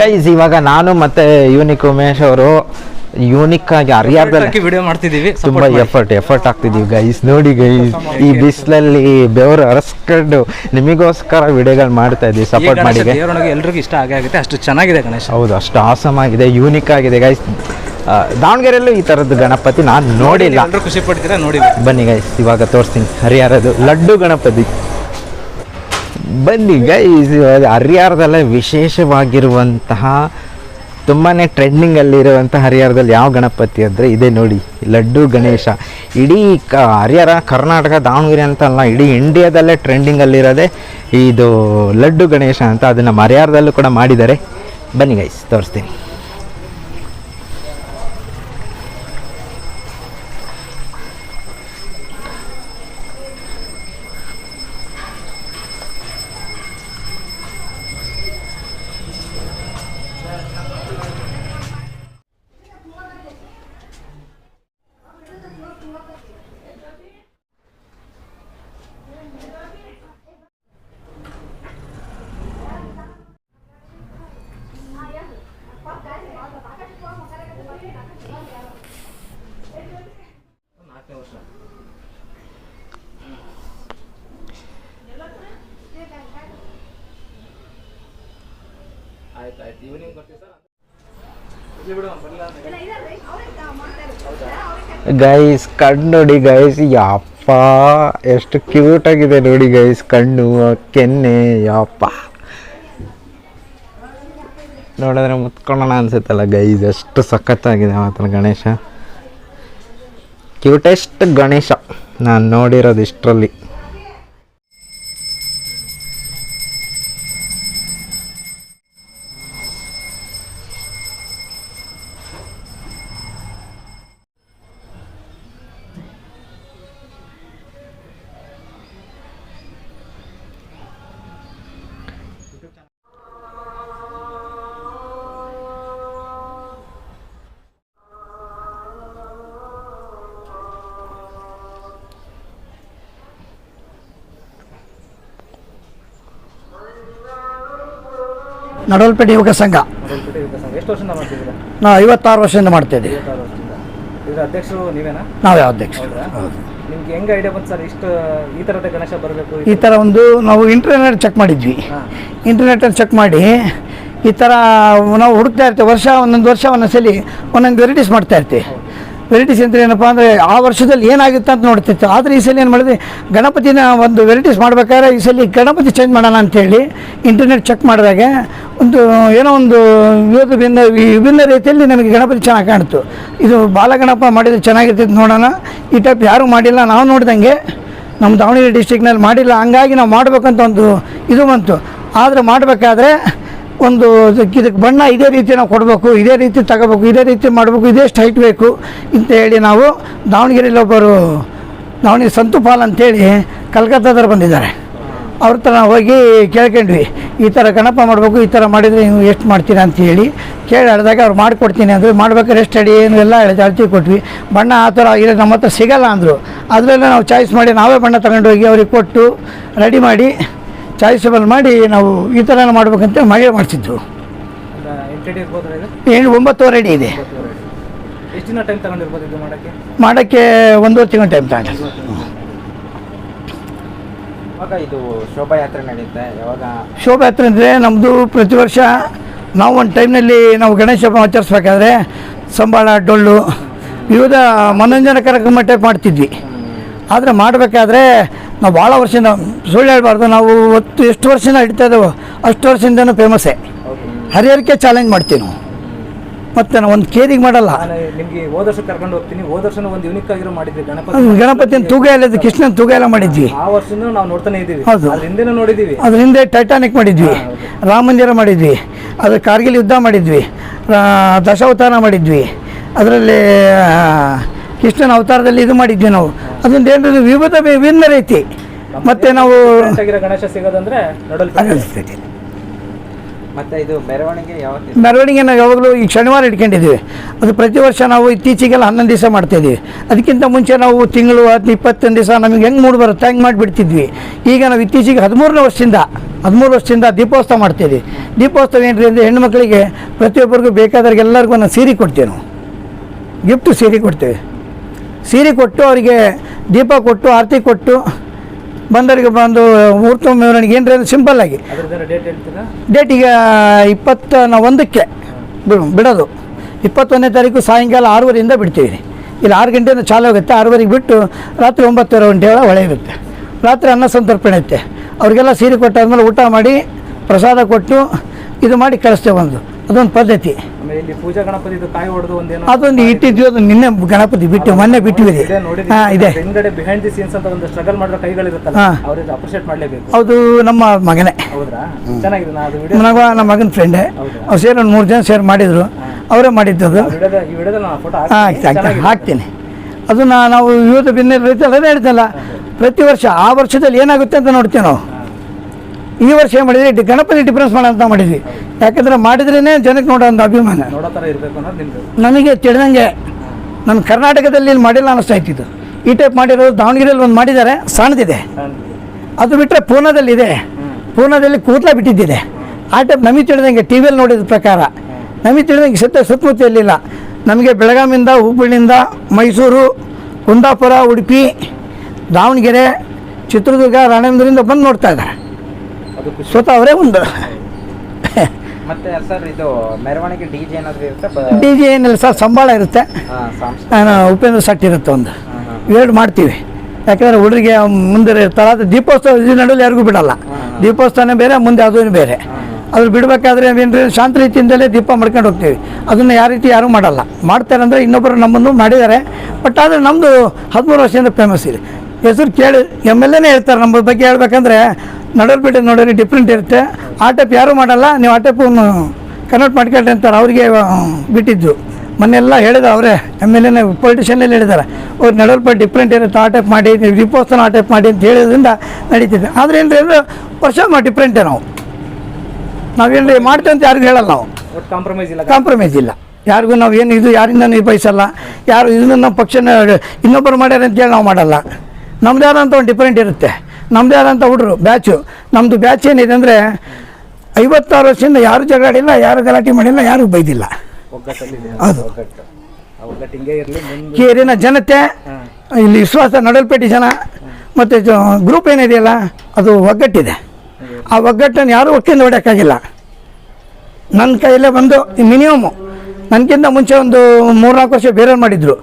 Guys ಇವಾಗ ನಾನು ಮತ್ತೆ ಯೂನಿಕ್ ಉಮೇಶ್ ಅವರು ಯೂನಿಕ್ ಆಗಿ ಹರಿಯಾರದಲ್ಲಿ ವಿಡಿಯೋ ಮಾಡ್ತಿದೀವಿ ತುಂಬಾ ಎಫರ್ಟ್ ಎಫರ್ಟ್ ಆಗ್ತಿದೀವಿ ಗೈಸ್ ನೋಡಿ ಗೈಸ್ ಈ ಬಿಸಿಲಲ್ಲಿ ಬೆವರು ಅರಸ್ಕೊಂಡು ನಿಮಗೋಸ್ಕರ ವಿಡಿಯೋಗಳು ಮಾಡ್ತಾ ಇದೀವಿ ಸಪೋರ್ಟ್ ಮಾಡಿ. ಎಲ್ರಿಗೂ ಇಷ್ಟ ಆಗೇ ಆಗುತ್ತೆ. ಅಷ್ಟು ಚೆನ್ನಾಗಿದೆ ಗಣೇಶ್. ಹೌದು ಅಷ್ಟು ಆಸಮ್ ಆಗಿದೆ ಯೂನಿಕ್ ಆಗಿದೆ ಗೈಸ್ ದಾವಣಗೆರೆಯಲ್ಲೂ ಈ ಥರದ್ದು ಗಣಪತಿ ನಾನು ನೋಡಿಲ್ಲ. ಖುಷಿ ಪಡ್ತೀರಾ? ನೋಡಿ. ಬನ್ನಿ ಗೈಸ್ ಇವಾಗ ತೋರಿಸ್ತೀನಿ. ಹರಿಹರದು ಲಡ್ಡು ಗಣಪತಿ. ಬನ್ನಿ ಗೈಸ್ ಹರಿಹರದಲ್ಲೇ ವಿಶೇಷವಾಗಿರುವಂತಹ ತುಂಬಾ ಟ್ರೆಂಡಿಂಗಲ್ಲಿರುವಂಥ ಹರಿಹರದಲ್ಲಿ ಯಾವ ಗಣಪತಿ ಅಂದರೆ ಇದೆ ನೋಡಿ. ಲಡ್ಡು, ಗಣೇಶ. ಇಡೀ ಕ ಹರಿಹರ, ಕರ್ನಾಟಕ, ದಾವಣಗೆರೆ ಅಂತ ಅಲ್ಲ, ಇಡೀ ಇಂಡಿಯಾದಲ್ಲೇ ಟ್ರೆಂಡಿಂಗಲ್ಲಿರೋದೇ ಇದು ಲಡ್ಡು, ಗಣೇಶ ಅಂತ ಅದನ್ನು ಹರಿಹರದಲ್ಲೂ ಕೂಡ ಮಾಡಿದ್ದಾರೆ. ಬನ್ನಿ ಗೈಸ್ ತೋರಿಸ್ತೀನಿ. ಆಯ್ತು ಈವ್ನಿಂಗ್ ಬರ್ತೀವಿ ಸರ್? ಗೈಸ್ ಕಣ್ಣು ನೋಡಿ ಗೈಸ್ ಯಪ್ಪ. ಎಷ್ಟು ಕ್ಯೂಟ್ ಆಗಿದೆ ನೋಡಿ ಗೈಸ್ ಕಣ್ಣು ಕೆನ್ನೆ ಯಪ್ಪ. ನೋಡಿದ್ರೆ ಮುತ್ಕೊಳ್ಳೋಣ ಅನ್ಸುತ್ತಲ್ಲ ಗೈಸ್ ಎಷ್ಟು ಸಖತ್ತಾಗಿದೆ ಮಾತ್ರ ಗಣೇಶ. ಕ್ಯೂಟೆಸ್ಟ್ ಗಣೇಶ. ನಾನು ನೋಡಿರೋದು ಇಷ್ಟರಲ್ಲಿ. ನಡವಲ್ಪೇಟೆ ಯುವಕ ಸಂಘ. ಎಷ್ಟು ವರ್ಷದಿಂದ ಮಾಡ್ತಿದ್ದೀರಾ? ನಾವು ಐವತ್ತಾರು ವರ್ಷದಿಂದ ಐವತ್ತಾರು ವರ್ಷದಿಂದ. ಇದ್ರ ಅಧ್ಯಕ್ಷರು ನೀವೇನಾ? ನಾವೇ ಅಧ್ಯಕ್ಷ ಹೌದಾ? ನಿಮ್ಗೆ ಹೆಂಗೆ ಐಡಿಯಾ ಬಂತು ಸರ್? ಇಷ್ಟು ಈ ಥರದ ಗಣೇಶ ಬರಬೇಕು ಈ ಥರ ಒಂದು ನಾವು ಇಂಟರ್ನೆಟ್ ಚೆಕ್ ಮಾಡಿದ್ವಿ. ಇಂಟರ್ನೆಟ್ ಇಂಟರ್ನೆಟಲ್ಲಿ ಚೆಕ್ ಮಾಡಿ ಈ ಥರ ನಾವು ಹುಡುಕ್ತಾ ಇರ್ತೀವಿ. ವರ್ಷ ಒಂದೊಂದು ವರ್ಷ ಒಂದೊಂದ್ಸಲಿ ಒಂದೊಂದು ವೆರೈಟೀಸ್ ಮಾಡ್ತಾ ಇರ್ತೀವಿ. ವೆರೈಟೀಸ್ ಅಂದರೆ ಏನಪ್ಪ ಅಂದರೆ ಆ ವರ್ಷದಲ್ಲಿ ಏನಾಗುತ್ತೆ ಅಂತ ನೋಡ್ತಿತ್ತು. ಆದರೆ ಈ ಸಲ ಏನು ಮಾಡಿದೆ? ಗಣಪತಿನ ಒಂದು ವೆರೈಟೀಸ್ ಮಾಡಬೇಕಾದ್ರೆ ಈ ಸಲ ಗಣಪತಿ ಚೇಂಜ್ ಮಾಡೋಣ ಅಂತೇಳಿ ಇಂಟರ್ನೆಟ್ ಚೆಕ್ ಮಾಡಿದಾಗ ಒಂದು ಏನೋ ಒಂದು ವಿವಿಧ ಭಿನ್ನ ವಿಭಿನ್ನ ರೀತಿಯಲ್ಲಿ ನಮಗೆ ಗಣಪತಿ ಚೆನ್ನಾಗಿ ಕಾಣ್ತು. ಇದು ಬಾಲಗಣಪ ಮಾಡಿದ್ರೆ ಚೆನ್ನಾಗಿರ್ತಿತ್ತು ನೋಡೋಣ. ಈ ಟೈಪ್ ಯಾರೂ ಮಾಡಿಲ್ಲ. ನಾವು ನೋಡಿದಂಗೆ ನಮ್ಮ ದಾವಣಗೆರೆ ಡಿಸ್ಟಿಕ್ನಲ್ಲಿ ಮಾಡಿಲ್ಲ. ಹಂಗಾಗಿ ನಾವು ಮಾಡಬೇಕಂತ ಒಂದು ಇದು ಬಂತು. ಆದರೆ ಮಾಡಬೇಕಾದ್ರೆ ಒಂದು ಇದಕ್ಕೆ ಬಣ್ಣ ಇದೇ ರೀತಿ ನಾವು ಕೊಡಬೇಕು, ಇದೇ ರೀತಿ ತಗೋಬೇಕು, ಇದೇ ರೀತಿ ಮಾಡಬೇಕು ಇದೇಷ್ಟು ಹೈಟ್ ಬೇಕು ಅಂತ ಹೇಳಿ ನಾವು ದಾವಣಗೆರೆಯಲ್ಲಿ ಒಬ್ಬರು ದಾವಣಗೆರೆ ಸಂತುಪಾಲ್ ಅಂತೇಳಿ ಕಲ್ಕತ್ತಾದವ್ರು ಬಂದಿದ್ದಾರೆ. ಅವ್ರ ನಾವು ಹೋಗಿ ಕೇಳ್ಕೊಂಡ್ವಿ, ಈ ಥರ ಗಣಪ ಮಾಡಬೇಕು, ಈ ಥರ ಮಾಡಿದರೆ ನೀವು ಎಷ್ಟು ಮಾಡ್ತೀರಾ ಅಂತ ಹೇಳಿ ಕೇಳಿ ಹೇಳಿದಾಗ ಅವ್ರು ಮಾಡಿಕೊಡ್ತೀನಿ ಅಂದರೆ, ಮಾಡ್ಬೇಕಾದ್ರೆ ಎಷ್ಟು ಅಡಿ ಏನು ಎಲ್ಲ ಹೇಳಿದ ಅಳತಿ ಕೊಟ್ವಿ. ಬಣ್ಣ ಆ ಥರ ಆಗಿದೆ ನಮ್ಮ ಹತ್ರ ಸಿಗಲ್ಲ ಅಂದರು. ಅದರಲ್ಲೇ ನಾವು ಚಾಯ್ಸ್ ಮಾಡಿ ನಾವೇ ಬಣ್ಣ ತಗೊಂಡೋಗಿ ಅವ್ರಿಗೆ ಕೊಟ್ಟು ರೆಡಿ ಮಾಡಿ ಚಾಯ್ಸಬಲ್ ಮಾಡಿ ನಾವು ಈ ಥರ ಮಾಡಬೇಕಂತ ಮಳೆ ಮಾಡಿಸಿದ್ದು ಏನು ಒಂಬತ್ತುವರೆ ಅಡಿ ಇದೆ. ಎಷ್ಟು ದಿನ ಟೈಮ್ ತಗೊಂಡಿರ್ಬೋದು ಇದು ಮಾಡೋಕ್ಕೆ? ಮಾಡೋಕ್ಕೆ ಒಂದೂವರೆ ತಿಂಗಳು ಟೈಮ್ ತಗೊಂಡು ಇವಾಗ ಇದು ಶೋಭಾಯಾತ್ರೆ ನಡೆಯುತ್ತೆ. ಯಾವಾಗ? ಶೋಭಾಯಾತ್ರೆ ಅಂದರೆ ನಮ್ಮದು ಪ್ರತಿ ವರ್ಷ ನಾವು ಒಂದು ಟೈಮ್ನಲ್ಲಿ ನಾವು ಗಣೇಶ ಹಬ್ಬ ಆಚರಿಸ್ಬೇಕಾದ್ರೆ ಸಂಬಳ ಡೊಳ್ಳು ವಿವಿಧ ಮನೋರಂಜನಾ ಕಾರ್ಯಕ್ರಮ ಟೈಪ್ ಮಾಡ್ತಿದ್ವಿ. ಆದರೆ ಮಾಡಬೇಕಾದ್ರೆ ನಾವು ಭಾಳ ವರ್ಷದಿಂದ ಸುಳ್ಳು ಹೇಳ್ಬಾರ್ದು. ನಾವು ಒತ್ತು ಎಷ್ಟು ವರ್ಷದಿಂದ ಹಿಡಿತಾ ಇದ್ದೇವೋ ಅಷ್ಟು ವರ್ಷದಿಂದನೂ ಫೇಮಸ್ಸೇ ಹರಿಹರಕ್ಕೆ ಚಾಲೆಂಜ್ ಮಾಡ್ತೀವಿ ನಾವು. ಮತ್ತೆ ನಾವು ಒಂದು ಕೇರಿಗೆ ಮಾಡಲ್ಲ. ನಿಮಗೆ ಹೋದ ವರ್ಷ ಕರ್ಕೊಂಡು ಹೋಗ್ತೀನಿ. ಹೋದ ಒಂದು ಯೂನಿಕ್ ಆಗಿರೋ ಮಾಡಿದ್ವಿ ಗಣಪತಿ ಗಣಪತಿನ ತೂಗ ಎಲ್ಲ ಕೃಷ್ಣನ ತೂಗ ಎಲ್ಲ ಮಾಡಿದ್ವಿ. ಆ ವರ್ಷನೂ ನಾವು ನೋಡ್ತಾನೆ ಇದ್ದೀವಿ. ಹೌದು. ಅದ್ರ ಹಿಂದೆನೂ ನೋಡಿದ್ದೀವಿ. ಅದ್ರ ಹಿಂದೆ ಟೈಟಾನಿಕ್ ಮಾಡಿದ್ವಿ. ರಾಮ ಮಂದಿರ ಮಾಡಿದ್ವಿ. ಅದ್ರ ಕಾರ್ಗಿಲ್ ಯುದ್ಧ ಮಾಡಿದ್ವಿ. ದಶಾವತಾರ ಮಾಡಿದ್ವಿ. ಅದರಲ್ಲಿ ಕೃಷ್ಣನ ಅವತಾರದಲ್ಲಿ ಇದು ಮಾಡಿದ್ವಿ ನಾವು. ಅದರಿಂದ ಏನಾದ್ರು ವಿವಿಧ ವಿಭಿನ್ನ ರೀತಿ. ಮತ್ತೆ ನಾವು ಗಣೇಶ ಸಿಗೋದಂದ್ರೆ ನೋಡಲ್ ಮತ್ತೆ ಇದು ಮೆರವಣಿಗೆ ಯಾವತ್ತು ಮೆರವಣಿಗೆ ನಾವು ಯಾವಾಗಲೂ ಈ ಶನಿವಾರ ಇಟ್ಕೊಂಡಿದ್ದೀವಿ. ಅದು ಪ್ರತಿ ವರ್ಷ ನಾವು ಇತ್ತೀಚೆಗೆಲ್ಲ ಹನ್ನೊಂದು ದಿವಸ ಮಾಡ್ತಾಯಿದ್ದೀವಿ ಅದಕ್ಕಿಂತ ಮುಂಚೆ ನಾವು ತಿಂಗಳು ಹತ್ತು ಇಪ್ಪತ್ತೊಂದು ದಿವಸ ನಮಗೆ ಹೆಂಗೆ ಮೂಡ್ ಬರುತ್ತೆ ಹಂಗೆ ಮಾಡಿಬಿಡ್ತಿದ್ವಿ. ಈಗ ನಾವು ಇತ್ತೀಚೆಗೆ ಹದಿಮೂರನೇ ವರ್ಷದಿಂದ ಹದಿಮೂರು ವರ್ಷದಿಂದ ದೀಪೋತ್ಸವ ಮಾಡ್ತೀವಿ ದೀಪೋತ್ಸವ ಏನ್ರಿ ಅಂದರೆ ಹೆಣ್ಮಕ್ಳಿಗೆ ಪ್ರತಿಯೊಬ್ಬರಿಗೂ ಬೇಕಾದವ್ರಿಗೆ ಎಲ್ಲರಿಗೂ ನಾವು ಸೀರೆ ಕೊಡ್ತೀವಿ ನಾವು ಗಿಫ್ಟ್ ಸೀರೆ ಕೊಡ್ತೇವೆ. ಸೀರೆ ಕೊಟ್ಟು ಅವರಿಗೆ ದೀಪ ಕೊಟ್ಟು ಆರತಿ ಕೊಟ್ಟು ಬಂದವರಿಗೆ ಬಂದು ಮುಹೂರ್ತ ಮೆರವಣಿಗೆ ಏನ್ರಿ ಸಿಂಪಲ್ ಸಿಂಪಲ್ಲಾಗಿ ಡೇಟ್ ಈಗ ಇಪ್ಪತ್ತ ಒಂದಕ್ಕೆ ಬಿಡು- ಬಿಡೋದು. ಇಪ್ಪತ್ತೊಂದನೇ ತಾರೀಕು ಸಾಯಂಕಾಲ ಆರೂವರೆಯಿಂದ ಬಿಡ್ತೀವಿ. ಇಲ್ಲಿ ಆರು ಗಂಟೆಯಿಂದ ಚಾಲು ಆಗುತ್ತೆ. ಆರೂವರೆಗೆ ಬಿಟ್ಟು ರಾತ್ರಿ ಒಂಬತ್ತುವರೆ ಗಂಟೆ ಒಳಗೆ ಹೊಳೆ ಇರುತ್ತೆ. ರಾತ್ರಿ ಅನ್ನ ಸಂತರ್ಪಣೆ ಐತೆ ಅವ್ರಿಗೆಲ್ಲ ಸೀರೆ ಕೊಟ್ಟಾದ್ಮೇಲೆ ಊಟ ಮಾಡಿ ಪ್ರಸಾದ ಕೊಟ್ಟು ಇದು ಮಾಡಿ ಕಳಿಸ್ತೇವೆ ಒಂದು. ಅದೊಂದು ಪದ್ಧತಿ. ಆಮೇಲೆ ಇಲ್ಲಿ ಪೂಜಾ ಗಣಪತಿದು ಕಾಯಿ ಹೊಡೆದು ಒಂದೇನೋ ಅದೊಂದು ಇಟ್ಟಿದ್ವಿ ಅದು ನಿನ್ನೆ ಗಣಪತಿ ಬಿಟ್ಟು ಮೊನ್ನೆ ಬಿಟ್ಟಿವಿ ಇದೆ ಹಾಂ ಇದೆ. ಹಿಂದ್ಗಡೆ ಬಿಹೈಂಡ್ ದಿ ಸೀನ್ಸ್ ಅಂತ ಒಂದು ಸ್ಟ್ರಗಲ್ ಮಾಡಿರೋ ಕೈಗಳಿರುತ್ತಲ್ಲ ಹಾ. ಅವ್ರಿಗೆ ಅಪ್ರಿಷಿಯೇಟ್ ಮಾಡ್ಲೇಬೇಕು. ಅದು ನಮ್ಮ ಮಗನೇ. ಹೌದ್ರಾ? ಚೆನ್ನಾಗಿದೆ ನಾ ಅದು ವಿಡಿಯೋ ಮಗ ನಮ್ಮ ಮಗನ ಫ್ರೆಂಡೇ ಅವ್ರು ಸೇರಿ ಒಂದು ಮೂರು ಜನ ಸೇರ್ ಮಾಡಿದರು. ಅವರೇ ಮಾಡಿದ್ದು ಅದು ಈ ವಿಡಿಯೋದಲ್ಲಿ ನಾನು ಫೋಟೋ ಹಾಂ ಹಾಕ್ತೀನಿ ಅದನ್ನ ನಾವು ಯುವತ ಭಿನ್ನ ರೀತಿ ಅದೇ ಹೇಳ್ತಲ್ಲ. ಪ್ರತಿ ವರ್ಷ ಆ ವರ್ಷದಲ್ಲಿ ಏನಾಗುತ್ತೆ ಅಂತ ನೋಡ್ತೀವಿ ನಾವು. ಈ ವರ್ಷ ಏನು ಮಾಡಿದ್ವಿ ಡಿ- ಗಣಪತಿ ಡಿಫ್ರೆನ್ಸ್ ಮಾಡೋಂತ ಮಾಡಿದ್ವಿ. ಯಾಕಂದ್ರೆ ಮಾಡಿದ್ರೇ ಜನಕ್ಕೆ ನೋಡೋ ಒಂದು ಅಭಿಮಾನ. ನಮಗೆ ನನಗೆ ತಿಳಿದಂಗೆ ನಮ್ಮ ಕರ್ನಾಟಕದಲ್ಲಿ ಇಲ್ಲಿ ಮಾಡಿಲ್ಲ ಅನ್ನಿಸ್ತಾ ಇತ್ತು ಇದು ಈ ಟೈಪ್ ಮಾಡಿರೋದು ದಾವಣಗೆರೆಯಲ್ಲಿ ಒಂದು ಮಾಡಿದ್ದಾರೆ ಸಣ್ಣದಿದೆ ಅದು ಬಿಟ್ಟರೆ ಪೂನಾದಲ್ಲಿದೆ ಪೂನಾದಲ್ಲಿ ಕೂದಲ ಬಿಟ್ಟಿದ್ದಿದೆ. ಆ ಟೈಪ್ ನಮಗೆ ತಿಳಿದಂಗೆ ಟಿ ವಿಯಲ್ಲಿ ನೋಡಿದ ಪ್ರಕಾರ. ನಮಗೆ ತಿಳಿದಂಗೆ ಸತ್ಯ ಸುತ್ತಮುತ್ತಲಿಲ್ಲ ನಮಗೆ ಬೆಳಗಾವಿಯಿಂದ ಹುಬ್ಬಳ್ಳಿಯಿಂದ ಮೈಸೂರು ಕುಂದಾಪುರ ಉಡುಪಿ ದಾವಣಗೆರೆ ಚಿತ್ರದುರ್ಗ ರಾಣೇಂದ್ರಿಂದ ಬಂದು ನೋಡ್ತಾ ಇದ್ದಾರೆ. ಸ್ವತಃ ಅವರೇ ಒಂದು. ಮತ್ತೆ ಸರ್ ಇದು ಮೆರವಣಿಗೆ ಡಿ ಜೆ ಏನಾದರೂ ಇರುತ್ತೆ? ಡಿ ಜೆ ಏನಿಲ್ಲ ಸರ್ ಸಂಬಳ ಇರುತ್ತೆ. ನಾನು ಉಪೇಂದ್ರ ಸಟ್ ಇರುತ್ತೆ ಒಂದು. ಎರಡು ಮಾಡ್ತೀವಿ. ಯಾಕಂದರೆ ಹುಡುಗರಿಗೆ ಮುಂದೆ ಇರ್ತಾರ ಅದು ದೀಪೋತ್ಸವ ಈ ನಡುವೆ ಯಾರಿಗೂ ಬಿಡಲ್ಲ. ದೀಪೋತ್ಸವನೇ ಬೇರೆ ಮುಂದೆ ಅದೂ ಬೇರೆ. ಅದ್ರ ಬಿಡಬೇಕಾದ್ರೆ ಏನ್ರಿ ಶಾಂತ ರೀತಿಯಿಂದಲೇ ದೀಪ ಮಾಡ್ಕೊಂಡು ಹೋಗ್ತೀವಿ. ಅದನ್ನು ಯಾವ ರೀತಿ ಯಾರೂ ಮಾಡಲ್ಲ. ಮಾಡ್ತಾರೆ ಅಂದರೆ ಇನ್ನೊಬ್ಬರು ನಮ್ಮನ್ನು ಮಾಡಿದ್ದಾರೆ. ಬಟ್ ಆದರೆ ನಮ್ಮದು ಹದಿಮೂರು ವರ್ಷದಿಂದ ಫೇಮಸ್ ಇದೆ. ಹೆಸರು ಕೇಳಿ ಎಂ ಎಲ್ ಎನೇ ಹೇಳ್ತಾರೆ ನಮ್ಮ ಬಗ್ಗೆ ಹೇಳ್ಬೇಕಂದ್ರೆ ನಡೋರು ನೋಡಿದ್ರೆ ನೋಡೋರಿ ಡಿಫ್ರೆಂಟ್ ಇರುತ್ತೆ. ಆ ಟೈಪ್ ಯಾರೂ ಮಾಡಲ್ಲ ನೀವು ಆ ಟೈಪನ್ನು ಕನ್ವರ್ಟ್ ಮಾಡ್ಕೊಳ್ರಿ ಅಂತಾರೆ ಅವರಿಗೆ ಬಿಟ್ಟಿದ್ದು. ಮೊನ್ನೆಲ್ಲ ಹೇಳಿದ್ರು ಅವರೇ ಎಂ ಎಲ್ ಎನ ಪೊಲಿಟಿಷಿಯನ್ನೆಲ್ಲ ಹೇಳಿದ್ದಾರೆ. ಅವ್ರು ನಡವಳಿಕೆ ಡಿಫ್ರೆಂಟ್ ಇರುತ್ತೆ ಆ ಟೈಪ್ ಮಾಡಿ ನೀವು ದೀಪೋತ್ಸವ ಆ ಟೈಪ್ ಮಾಡಿ ಅಂತ ಹೇಳಿದ್ರಿಂದ ನಡೀತಿದೆ. ಆದರೆ ಏನು ಅಂದರೆ ವರ್ಷ ಡಿಫ್ರೆಂಟೇ ನಾವು. ನಾವೇನು ಮಾಡ್ತೇವೆ ಅಂತ ಯಾರಿಗೂ ಹೇಳಲ್ಲ ನಾವು. ಕಾಂಪ್ರಮೈಸ್ ಇಲ್ಲ. ಕಾಂಪ್ರಮೈಸ್ ಇಲ್ಲ. ಯಾರಿಗೂ ನಾವು ಏನು ಇದು ಯಾರಿಂದ ನಿಭಾಯಿಸಲ್ಲ ಯಾರು ಇದನ್ನು ನಮ್ಮ ಪಕ್ಷನ ಇನ್ನೊಬ್ಬರು ಮಾಡ್ಯಾರ ಅಂತೇಳಿ ನಾವು ಮಾಡಲ್ಲ. ನಮ್ಮದೇ ಯಾರಂತ ಒಂದು ಡಿಫ್ರೆಂಟ್ ಇರುತ್ತೆ. ನಮ್ಮದೇ ಆದಂಥ ಹುಡುಗರು ಬ್ಯಾಚು ನಮ್ಮದು ಬ್ಯಾಚ್ ಏನಿದೆ ಅಂದರೆ ಐವತ್ತಾರು ವರ್ಷದಿಂದ ಯಾರು ಜಗಾಡಿಲ್ಲ ಯಾರು ಗಲಾಟೆ ಮಾಡಿಲ್ಲ ಯಾರು ಬೈದಿಲ್ಲ. ಅದು ಕೇರಿನ ಜನತೆ ಇಲ್ಲಿ ವಿಶ್ವಾಸ ನಡಲ್ಪೇಟೆ ಜನ ಮತ್ತು ಗ್ರೂಪ್ ಏನಿದೆಯಲ್ಲ ಅದು ಒಗ್ಗಟ್ಟಿದೆ. ಆ ಒಗ್ಗಟ್ಟನ್ನು ಯಾರೂ ಒಕ್ಕಿಂದ ಹೊಡೆಯೋಕ್ಕಾಗಿಲ್ಲ. ನನ್ನ ಕೈಯಲ್ಲೇ ಬಂದು ಮಿನಿಮಮ್ ನನಗಿಂತ ಮುಂಚೆ ಒಂದು ಮೂರ್ನಾಲ್ಕು ವರ್ಷ ಬೇರೆಯವ್ರು ಮಾಡಿದ್ರು.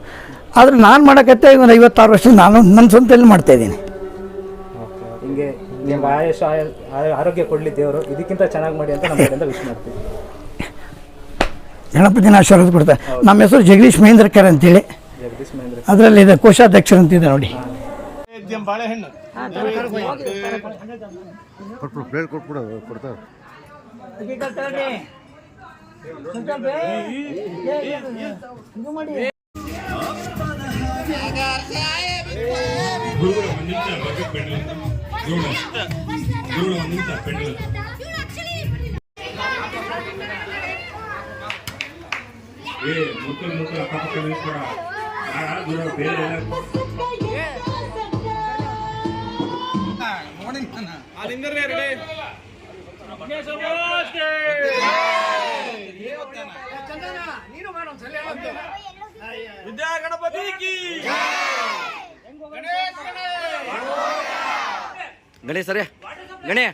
ಆದರೆ ನಾನು ಮಾಡೋಕತ್ತೆ ಒಂದು ಐವತ್ತಾರು ವರ್ಷ ನಾನು ನನ್ನ ಸ್ವಂತದಲ್ಲಿ ಮಾಡ್ತಾಯಿದ್ದೀನಿ ನಿಮ್ಗೆ ಆಯುಷ ಆಯ- ಆಯ- ಆರೋಗ್ಯ ಕೊಡಲಿ ದೇವರು. ಇದಕ್ಕಿಂತ ಚೆನ್ನಾಗಿ ಮಾಡಿ ಅಂತ ನಮ್ಮ ಕಡೆಯಿಂದ ವಿಶ್ ಮಾಡ್ತೀವಿ. ಗಣಪತಿನ ಆಶೀರ್ವಾದ ಕೊಡ್ತಾರೆ. ನಮ್ಮ ಹೆಸರು ಜಗದೀಶ್ ಮಹೇಂದ್ರಕರ್ ಅಂತೇಳಿ. ಅದರಲ್ಲಿ ಇದೆ ಕೋಶಾಧ್ಯಕ್ಷರು ಅಂತಿದೆ ನೋಡಿ. ಕೊಟ್ಬಿಡು ಕೊಡ್ತಾರೆ ಏ ಮಕ್ಕಳು ಮುಕ್ಕಲು ಅಕ್ಕಪಕ್ಕ ನಿಲ್ಸ್ಬೇಡ ದೂರ ಬೇರೆ ಎಲ್ಲ ಗಣೇಶ್ ಸರಿ ಗಣೇ.